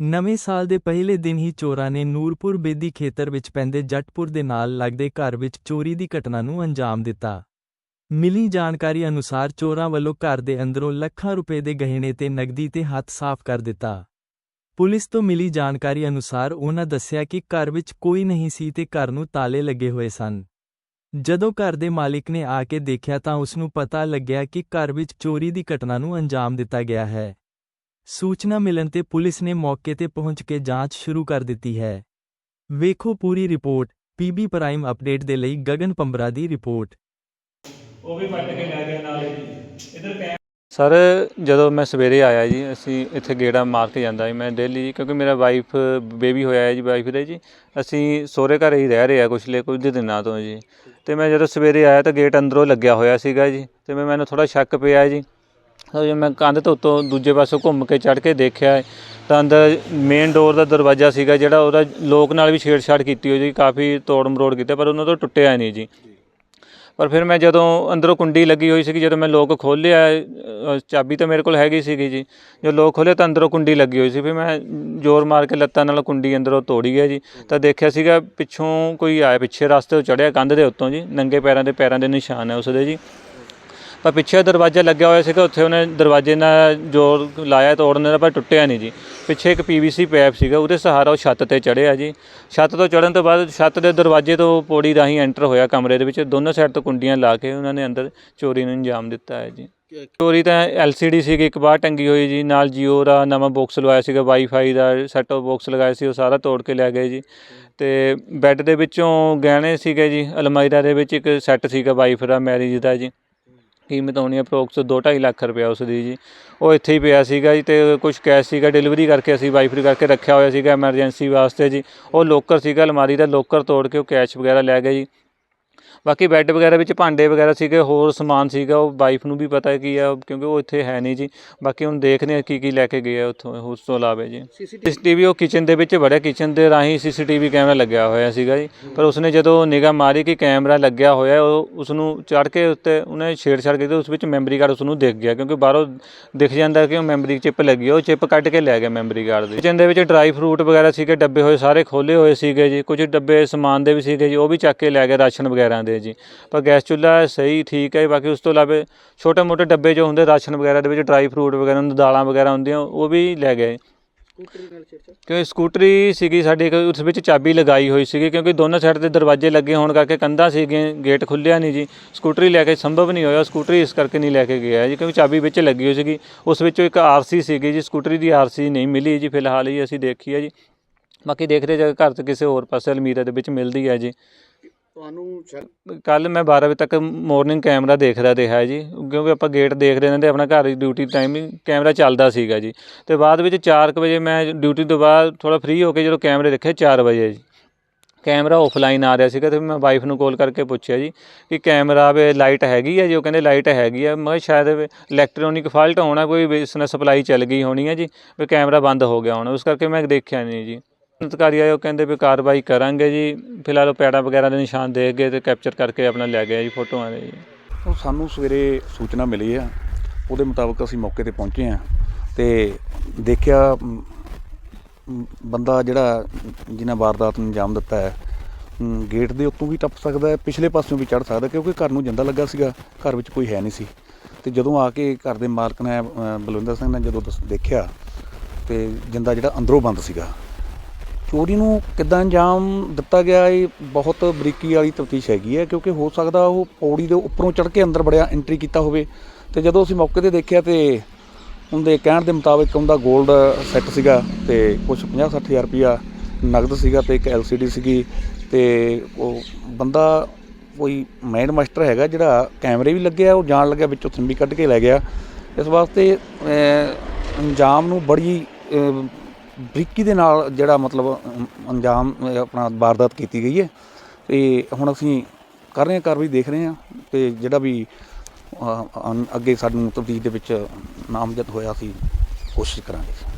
ਨਵੇਂ ਸਾਲ ਦੇ ਪਹਿਲੇ ਦਿਨ ਹੀ ਚੋਰਾਂ ਨੇ ਨੂਰਪੁਰ ਬੇਦੀ ਖੇਤਰ ਵਿੱਚ ਪੈਂਦੇ ਜੱਟਪੁਰ ਦੇ ਨਾਲ ਲੱਗਦੇ ਘਰ ਵਿੱਚ ਚੋਰੀ ਦੀ ਘਟਨਾ ਨੂੰ ਅੰਜਾਮ ਦਿੱਤਾ। ਮਿਲੀ ਜਾਣਕਾਰੀ ਅਨੁਸਾਰ ਚੋਰਾਂ ਵੱਲੋਂ ਘਰ ਦੇ ਅੰਦਰੋਂ ਲੱਖਾਂ ਰੁਪਏ ਦੇ ਗਹਿਣੇ ਤੇ ਨਗਦੀ ਤੇ ਹੱਥ ਸਾਫ਼ ਕਰ ਦਿੱਤਾ। ਪੁਲਿਸ ਤੋਂ ਮਿਲੀ ਜਾਣਕਾਰੀ ਅਨੁਸਾਰ ਉਹਨਾਂ ਦੱਸਿਆ ਕਿ ਘਰ ਵਿੱਚ ਕੋਈ ਨਹੀਂ ਸੀ ਤੇ ਘਰ ਨੂੰ ਤਾਲੇ ਲੱਗੇ ਹੋਏ ਸਨ। ਜਦੋਂ ਘਰ ਦੇ ਮਾਲਿਕ ਨੇ ਆ ਕੇ ਦੇਖਿਆ ਤਾਂ ਉਸ ਨੂੰ ਪਤਾ ਲੱਗਿਆ ਕਿ ਘਰ ਵਿੱਚ ਚੋਰੀ ਦੀ ਘਟਨਾ ਨੂੰ ਅੰਜਾਮ ਦਿੱਤਾ ਗਿਆ ਹੈ। ਸੂਚਨਾ ਮਿਲਣ ਤੇ ਪੁਲਿਸ ਨੇ ਮੌਕੇ ਤੇ ਪਹੁੰਚ ਕੇ ਜਾਂਚ ਸ਼ੁਰੂ ਕਰ ਦਿੱਤੀ ਹੈ। ਵੇਖੋ ਪੂਰੀ ਰਿਪੋਰਟ ਪੀਬੀ ਪ੍ਰਾਈਮ ਅਪਡੇਟ ਦੇ ਲਈ ਗਗਨ ਪੰਬਰਾ ਦੀ ਰਿਪੋਰਟ। ਉਹ ਵੀ ਪੱਟ ਕੇ ਲੈ ਗਿਆ ਨਾਲੇ ਇਧਰ ਕੈ ਸਰ ਜਦੋਂ ਮੈਂ ਸਵੇਰੇ ਆਇਆ ਜੀ ਅਸੀਂ ਇੱਥੇ ਗੇੜਾ ਮਾਰ ਕੇ ਜਾਂਦਾ ਜੀ ਮੈਂ ਡੇਲੀ ਜੀ ਕਿਉਂਕਿ ਮੇਰਾ ਵਾਈਫ ਬੇਬੀ ਹੋਇਆ ਹੈ ਜੀ ਵਾਈਫ ਦੇ ਜੀ। ਅਸੀਂ ਸਹੁਰੇ ਘਰ ਹੀ ਰਹਿ ਰਹੇ ਆ ਕੁਛ ਲੈ ਕੁਝ ਦਿਨਾਂ ਤੋਂ ਜੀ। ਤੇ ਮੈਂ ਜਦੋਂ ਸਵੇਰੇ ਆਇਆ ਤਾਂ ਗੇਟ ਅੰਦਰੋਂ ਲੱਗਿਆ ਹੋਇਆ ਸੀਗਾ ਜੀ ਤੇ ਮੈਂ ਮੈਨੂੰ ਥੋੜਾ ਸ਼ੱਕ ਪਿਆ ਜੀ। ਤਾਂ ਜਦੋਂ ਮੈਂ ਕੰਧ ਤੋਂ ਉੱਤੋਂ ਦੂਜੇ ਪਾਸੋਂ ਘੁੰਮ ਕੇ ਚੜ੍ਹ ਕੇ ਦੇਖਿਆ ਤਾਂ ਅੰਦਰ ਮੇਨ ਡੋਰ ਦਾ ਦਰਵਾਜ਼ਾ ਸੀਗਾ ਜਿਹੜਾ ਉਹਦਾ ਲੋਕ ਨਾਲ ਵੀ ਛੇੜਛਾੜ ਕੀਤੀ ਹੋਈ ਜੀ ਕਾਫੀ ਤੋੜ ਮਰੋੜ ਕੀਤਾ, ਪਰ ਉਹਨਾਂ ਤੋਂ ਟੁੱਟਿਆ ਨਹੀਂ ਜੀ। ਪਰ ਫਿਰ ਮੈਂ ਜਦੋਂ ਅੰਦਰੋਂ ਕੁੰਡੀ ਲੱਗੀ ਹੋਈ ਸੀਗੀ, ਜਦੋਂ ਮੈਂ ਲੋਕ ਖੋਲ੍ਹਿਆ ਚਾਬੀ ਤਾਂ ਮੇਰੇ ਕੋਲ ਹੈਗੀ ਸੀਗੀ ਜੀ। ਜਦੋਂ ਲੋਕ ਖੋਲ੍ਹਿਆ ਤਾਂ ਅੰਦਰੋਂ ਕੁੰਡੀ ਲੱਗੀ ਹੋਈ ਸੀ, ਫਿਰ ਮੈਂ ਜ਼ੋਰ ਮਾਰ ਕੇ ਲੱਤਾਂ ਨਾਲ ਕੁੰਡੀ ਅੰਦਰੋਂ ਤੋੜੀ ਗਿਆ ਜੀ। ਤਾਂ ਦੇਖਿਆ ਸੀਗਾ ਪਿੱਛੋਂ ਕੋਈ ਆਇਆ, ਪਿੱਛੇ ਰਸਤੇ ਤੋਂ ਚੜਿਆ ਕੰਧ ਦੇ ਉੱਤੋਂ ਜੀ, ਨੰਗੇ ਪੈਰਾਂ ਦੇ ਪੈਰਾਂ ਦੇ ਨਿਸ਼ਾਨ ਹੈ ਉਸਦੇ ਜੀ। ਪਰ ਪਿੱਛੇ ਦਰਵਾਜ਼ਾ ਲੱਗਿਆ ਹੋਇਆ ਸੀਗਾ, ਉੱਥੇ ਉਹਨੇ ਦਰਵਾਜ਼ੇ ਨਾਲ ਜ਼ੋਰ ਲਾਇਆ ਤੋੜਨ ਦਾ ਪਰ ਟੁੱਟਿਆ ਨਹੀਂ ਜੀ। ਪਿੱਛੇ ਇੱਕ ਪੀਵੀਸੀ ਪਾਈਪ ਸੀਗਾ, ਉਹਦੇ ਸਹਾਰਾ ਉਹ ਛੱਤ ਤੇ ਚੜਿਆ ਜੀ। ਛੱਤ ਤੋਂ ਚੜਨ ਤੋਂ ਬਾਅਦ ਛੱਤ ਦੇ ਦਰਵਾਜ਼ੇ ਤੋਂ ਪੌੜੀ ਰਾਹੀਂ ਐਂਟਰ ਹੋਇਆ ਕਮਰੇ ਦੇ ਵਿੱਚ, ਦੋਨੋਂ ਸਾਈਡ ਤੋਂ ਕੁੰਡੀਆਂ ਲਾ ਕੇ ਉਹਨਾਂ ਨੇ ਅੰਦਰ ਚੋਰੀ ਨੂੰ ਅੰਜਾਮ ਦਿੱਤਾ ਹੈ ਜੀ। ਚੋਰੀ ਤਾਂ ਐਲਸੀਡੀ ਸੀਗੀ, ਇੱਕ ਬਾਹਰ ਟੰਗੀ ਹੋਈ ਜੀ, ਨਾਲ ਜੀਓ ਦਾ ਨਵਾਂ ਬਾਕਸ ਲਵਾਇਆ ਸੀਗਾ ਵਾਈਫਾਈ ਦਾ ਸੈਟ ਆਫ ਬਾਕਸ ਲਗਾਇਆ ਸੀ, ਉਹ ਸਾਰਾ ਤੋੜ ਕੇ ਲੈ ਗਏ ਜੀ। ਤੇ ਬੈੱਡ ਦੇ ਵਿੱਚੋਂ ਗਹਿਣੇ ਸੀਗੇ ਜੀ ਅਲਮਾਈਰਾ ਦੇ ਵਿੱਚ ਇੱਕ ਸੈੱਟ ਸੀਗਾ ਵਾਈਫ ਦਾ ਮੈਰਿਜ ਦਾ ਜੀ। ਕੀਮਤ ਹੋਣੀ ਅਪਰੋਕਸ 2.5 ਲੱਖ ਰੁਪਇਆ ਉਸ ਦੀ ਜੀ। ਉਹ ਇੱਥੇ ਹੀ ਪਿਆ ਸੀਗਾ ਜੀ ਤੇ ਕੁਝ ਕੈਸ਼ ਸੀਗਾ ਡਿਲੀਵਰੀ ਕਰਕੇ ਅਸੀਂ ਵਾਈਫਾਈ ਕਰਕੇ ਰੱਖਿਆ ਹੋਇਆ ਸੀਗਾ ਐਮਰਜੈਂਸੀ ਵਾਸਤੇ ਜੀ। ਉਹ ਲੋਕਰ ਸੀਗਾ ਅਲਮਾਰੀ ਦਾ ਲੋਕਰ ਤੋੜ ਕੇ ਉਹ ਕੈਸ਼ ਵਗੈਰਾ ਲੈ ਗਏ ਜੀ। ਬਾਕੀ ਬੈੱਡ ਵਗੈਰਾ ਵਿੱਚ ਭਾਂਡੇ ਵਗੈਰਾ ਸੀਗੇ ਹੋਰ ਸਮਾਨ ਸੀਗਾ ਉਹ ਵਾਈਫ ਨੂੰ ਵੀ ਪਤਾ ਕੀ ਆ ਕਿਉਂਕਿ ਉਹ ਇੱਥੇ ਹੈ ਨਹੀਂ ਜੀ। ਬਾਕੀ ਹੁਣ ਦੇਖਦੇ ਆ ਕੀ ਕੀ ਲੈ ਕੇ ਗਏ ਆ ਉੱਥੋਂ ਉਸ ਤੋਂ ਇਲਾਵਾ ਜੀ। ਸੀਸੀਟੀਵੀ ਉਹ ਕਿਚਨ ਦੇ ਵਿੱਚ ਵੜਿਆ ਕਿਚਨ ਦੇ ਰਾਹੀਂ ਸੀਸੀਟੀਵੀ ਕੈਮਰਾ ਲੱਗਿਆ ਹੋਇਆ ਸੀਗਾ ਜੀ। ਪਰ ਉਸਨੇ ਜਦੋਂ ਨਿਗਾਹ ਮਾਰੀ ਕਿ ਕੈਮਰਾ ਲੱਗਿਆ ਹੋਇਆ ਉਹ ਉਸ ਨੂੰ ਚੜ੍ਹ ਕੇ ਉੱਤੇ ਉਹਨੇ ਛੇੜਛਾੜ ਕੀਤੀ ਉਸ ਵਿੱਚ ਮੈਮਰੀ ਕਾਰਡ ਉਸ ਨੂੰ ਦਿਖ ਗਿਆ ਕਿਉਂਕਿ ਬਾਹਰੋਂ ਦਿਖ ਜਾਂਦਾ ਕਿ ਉਹ ਮੈਮਰੀ ਚਿਪ ਲੱਗੀ ਉਹ ਚਿਪ ਕੱਢ ਕੇ ਲੈ ਗਿਆ ਮੈਮਰੀ ਕਾਰਡ ਦੇ। ਕਿਚਨ ਦੇ ਵਿੱਚ ਡਰਾਈ ਫਰੂਟ ਵਗੈਰਾ ਸੀਗੇ ਡੱਬੇ ਹੋਏ ਸਾਰੇ ਖੋਲੇ ਹੋਏ ਸੀਗੇ ਜੀ। ਕੁਝ ਡੱਬੇ ਸਮਾਨ ਦੇ ਵੀ ਸੀਗੇ ਜੀ ਉਹ ਵੀ ਚੱਕ ਕੇ ਲੈ ਗਏ ਰਾਸ਼ਨ ਵਗੈਰਾ ਦੇ। ਜੀ। ਪਰ ਗੈਸ ਚੁੱਲ੍ਹਾ ਸਹੀ ਠੀਕ ਹੈ ਬਾਕੀ ਉਸ ਤੋਂ ਇਲਾਵਾ ਛੋਟੇ ਮੋਟੇ ਡੱਬੇ ਜੋ ਹੁੰਦੇ ਰਾਸ਼ਨ ਵਗੈਰਾ ਦੇ ਵਿੱਚ ਡਰਾਈ ਫਰੂਟ ਵਗੈਰਾ ਹੁੰਦੇ ਦਾਲਾਂ ਵਗੈਰਾ ਹੁੰਦੀਆਂ ਉਹ ਵੀ ਲੈ ਗਏ। ਕਿਉਂਕਿ ਸਕੂਟਰੀ ਸੀਗੀ ਸਾਡੇ ਕੋਲ ਉਸ ਵਿੱਚ ਚਾਬੀ ਲਗਾਈ ਹੋਈ ਸੀਗੀ ਕਿਉਂਕਿ ਦੋਨੋਂ ਸਾਈਡ ਤੇ ਦਰਵਾਜ਼ੇ ਲੱਗੇ ਹੋਣ ਕਰਕੇ ਕੰਧਾਂ ਸੀਗੀਆਂ ਗੇਟ ਖੁੱਲਿਆ ਨਹੀਂ ਜੀ। ਸਕੂਟਰੀ ਲੈ ਕੇ ਸੰਭਵ ਨਹੀਂ ਹੋਇਆ ਸਕੂਟਰੀ ਇਸ ਕਰਕੇ ਨਹੀਂ ਲੈ ਕੇ ਗਿਆ ਜੀ ਕਿਉਂਕਿ ਚਾਬੀ ਵਿੱਚ ਲੱਗੀ ਹੋਈ ਸੀਗੀ। ਉਸ ਵਿੱਚੋਂ ਇੱਕ ਆਰਸੀ ਸੀਗੀ ਜੀ ਸਕੂਟਰੀ ਦੀ ਆਰਸੀ ਨਹੀਂ ਮਿਲੀ ਜੀ ਫਿਲਹਾਲ ਹੀ ਅਸੀਂ ਦੇਖੀ ਹੈ ਜੀ। ਬਾਕੀ ਦੇਖਦੇ ਜੇ ਘਰ 'ਚ ਕਿਸੇ ਹੋਰ ਪਾਸੇ ਅਲਮੀਰਾ ਦੇ ਵਿੱਚ ਮਿਲਦੀ ਹੈ ਜੀ। ਤੁਹਾਨੂੰ ਸ਼ੱਕ- ਕੱਲ ਮੈਂ 12 ਵਜੇ ਤੱਕ ਮਾਰਨਿੰਗ ਕੈਮਰਾ ਦੇਖਦਾ ਰਿਹਾ ਜੀ, ਕਿਉਂਕਿ ਆਪਾਂ ਗੇਟ ਦੇਖਦੇ ਰਹਿੰਦੇ, ਆਪਣਾ ਘਰ ਦੀ ਡਿਊਟੀ ਟਾਈਮ ਕੈਮਰਾ ਚੱਲਦਾ ਸੀਗਾ ਜੀ। ਤੇ ਬਾਅਦ ਵਿੱਚ 4 ਵਜੇ ਮੈਂ ਡਿਊਟੀ ਤੋਂ ਬਾਅਦ ਥੋੜਾ ਫ੍ਰੀ ਹੋ ਕੇ ਜਦੋਂ ਕੈਮਰੇ ਦੇਖੇ 4 ਵਜੇ ਜੀ। ਕੈਮਰਾ ਆਫਲਾਈਨ ਆ ਰਿਹਾ ਸੀਗਾ ਤੇ ਮੈਂ ਵਾਈਫ ਨੂੰ ਕਾਲ ਕਰਕੇ ਪੁੱਛਿਆ ਜੀ ਕਿ ਕੈਮਰਾ ਵੇ ਲਾਈਟ ਹੈਗੀ ਹੈ ਜੀ? ਉਹ ਕਹਿੰਦੇ ਲਾਈਟ ਹੈਗੀ ਆ। ਮੈਂ ਸ਼ਾਇਦ ਇਲੈਕਟ੍ਰੋਨਿਕ ਫਾਲਟ ਹੋਣਾ, ਕੋਈ ਬਿਜ਼ਨਸ ਸਪਲਾਈ ਚੱਲ ਗਈ ਹੋਣੀ ਹੈ ਜੀ, ਵੀ ਕੈਮਰਾ ਬੰਦ ਹੋ ਗਿਆ ਹੋਣਾ। ਉਸ ਕਰਕੇ ਮੈਂ ਦੇਖਿਆ ਨਹੀਂ ਜੀ। ਅਧਿਕਾਰੀ ਆਏ ਉਹ ਕਹਿੰਦੇ ਵੀ ਕਾਰਵਾਈ ਕਰਾਂਗੇ ਜੀ। ਫਿਲਹਾਲ ਉਹ ਪੈੜਾਂ ਵਗੈਰਾ ਦੇ ਨਿਸ਼ਾਨ ਦੇਖ ਗਏ ਤੇ ਕੈਪਚਰ ਕਰਕੇ ਆਪਣਾ ਲੈ ਗਏ ਜੀ ਫੋਟੋਆਂ ਦੇ ਜੀ। ਉਹ ਸਾਨੂੰ ਸਵੇਰੇ ਸੂਚਨਾ ਮਿਲੀ ਆ ਉਹਦੇ ਮੁਤਾਬਕ ਅਸੀਂ ਮੌਕੇ ਤੇ ਪਹੁੰਚੇ ਆ ਤੇ ਦੇਖਿਆ ਮ, ਬੰਦਾ ਜਿਹੜਾ ਜਿਨ੍ਹਾਂ ਵਾਰਦਾਤ ਨੂੰ ਅੰਜਾਮ ਦਿੱਤਾ ਹੈ ਮ, ਗੇਟ ਦੇ ਉੱਤੋਂ ਵੀ ਟੱਪ ਸਕਦਾ ਹੈ ਪਿਛਲੇ ਪਾਸਿਓਂ ਵੀ ਚੜ ਸਕਦਾ ਕਿਉਂਕਿ ਘਰ ਨੂੰ ਜਿੰਦਾ ਲੱਗਾ ਸੀਗਾ ਘਰ ਵਿੱਚ ਕੋਈ ਹੈ ਨਹੀਂ ਸੀ। ਤੇ ਜਦੋਂ ਆ ਕੇ ਘਰ ਦੇ ਮਾਲਕ ਨੇ ਅ, ਬਲਵਿੰਦਰ ਸਿੰਘ ਨੇ ਜਦੋਂ ਦਸ- ਦੇਖਿਆ ਤੇ ਜਿੰਦਾ ਜਿਹੜਾ ਅੰਦਰੋਂ ਬੰਦ ਸੀਗਾ ਚੋਰੀ ਨੂੰ ਕਿੱਦਾਂ ਅੰਜਾਮ ਦਿੱਤਾ ਗਿਆ ਇਹ ਬਹੁਤ ਬਰੀਕੀ ਵਾਲੀ ਤਫਤੀਸ਼ ਹੈਗੀ ਹੈ, ਕਿਉਂਕਿ ਹੋ ਸਕਦਾ ਉਹ ਪੌੜੀ ਦੇ ਉੱਪਰੋਂ ਚੜ੍ਹ ਕੇ ਅੰਦਰ ਬੜਿਆ ਐਂਟਰੀ ਕੀਤਾ ਹੋਵੇ। ਤੇ ਜਦੋਂ ਅਸੀਂ ਮੌਕੇ ਤੇ ਦੇਖਿਆ ਤੇ ਉਹਦੇ ਕਹਿਣ ਦੇ ਮੁਤਾਬਕ ਉਹਦਾ 골ਡ ਸੈੱਟ ਸੀਗਾ ਤੇ ਕੁਝ 50 60 ਹਜ਼ਾਰ ਰੁਪਇਆ ਨਗਦ ਸੀਗਾ ਤੇ ਇੱਕ LCD ਸੀਗੀ ਤੇ ਉਹ ਬੰਦਾ ਕੋਈ ਮੈਨ ਮਾਸਟਰ ਹੈਗਾ ਜਿਹੜਾ ਕੈਮਰੇ ਵੀ ਲੱਗਿਆ, ਉਹ ਜਾਣ ਲੱਗਿਆ, ਵਿੱਚੋਂ ਥੰਬੀ ਕੱਢ ਕੇ ਲੈ ਗਿਆ। ਇਸ ਵਾਸਤੇ ਅੰਜਾਮ ਨੂੰ ਬੜੀ ਬਰੀਕੀ ਦੇ ਨਾਲ ਜਿਹੜਾ ਮਤਲਬ ਅੰਜਾਮ ਆਪਣਾ ਵਾਰਦਾਤ ਕੀਤੀ ਗਈ ਹੈ। ਤੇ ਹੁਣ ਅਸੀਂ ਕਰ ਰਹੇ ਹਾਂ ਕਾਰਵਾਈ, ਦੇਖ ਰਹੇ ਹਾਂ ਤੇ ਜਿਹੜਾ ਵੀ ਅੱਗੇ ਸਾਨੂੰ ਤਬਦੀਲ ਦੇ ਵਿੱਚ ਨਾਮਜ਼ਦ ਹੋਇਆ ਸੀ ਕੋਸ਼ਿਸ਼ ਕਰਾਂਗੇ।